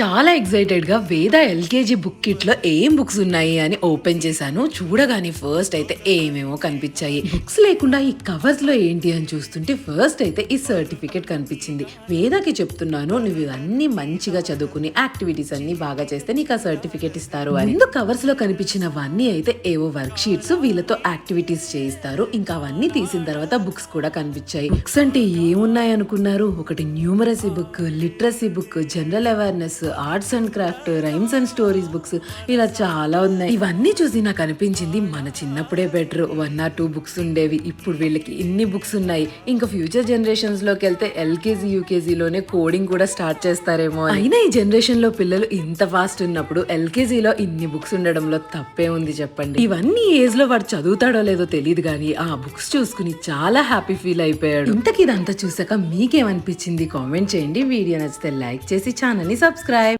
చాలా ఎక్సైటెడ్గా వేద LKG book కిట్లో ఏం బుక్స్ ఉన్నాయి అని ఓపెన్ చేశాను. చూడగానే ఫస్ట్ అయితే ఏమేమో కనిపించాయి. బుక్స్ లేకుండా ఈ కవర్స్లో ఏంటి అని చూస్తుంటే ఫస్ట్ అయితే ఈ సర్టిఫికేట్ కనిపించింది. వేదకి చెప్తున్నాను నువ్వు ఇవన్నీ మంచిగా చదువుకుని యాక్టివిటీస్ అన్ని బాగా చేస్తే నీకు ఆ సర్టిఫికేట్ ఇస్తారు అని. ముందు కనిపించినవన్నీ అయితే ఏవో వర్క్ షీట్స్ వీళ్ళతో యాక్టివిటీస్ చేయిస్తారు. ఇంకా అవన్నీ తీసిన తర్వాత బుక్స్ కూడా కనిపించాయి. బుక్స్ అంటే ఏమున్నాయి అనుకున్నారు ఒకటి numeracy book literacy book general awareness arts and craft rhymes and stories books ఇలా చాలా ఉన్నాయి. ఇవన్నీ చూసి నాకు అనిపించింది మన చిన్నప్పుడే better. One or two books ఉండేవి. ఇప్పుడు వీళ్ళకి ఇన్ని బుక్స్ ఉన్నాయి. ఇంకా ఫ్యూచర్ జనరేషన్స్లోకి వెళ్తే ఎల్కేజీ యూకేజీలోనే కోడింగ్ కూడా స్టార్ట్ చేస్తారేమో అయినా ఈ జనరేషన్లో పిల్లలు ఇంత ఫాస్ట్ ఉన్నప్పుడు ఎల్కేజీలో ఇన్ని బుక్స్ ఉండడంలో తప్పే ఉంది చెప్పండి. ఇవన్నీ ఏజ్లో వాడు చదువుతాడో లేదో తెలియదు కానీ ఆ బుక్స్ చూసుకుని చాలా హ్యాపీ ఫీల్ అయిపోయాడు. ఇంతకి ఇదంతా చూసాక మీకేమనిపించింది? కామెంట్ చేయండి. వీడియో నచ్చితే లైక్ చేసి ఛానల్ని సబ్స్క్రైబ్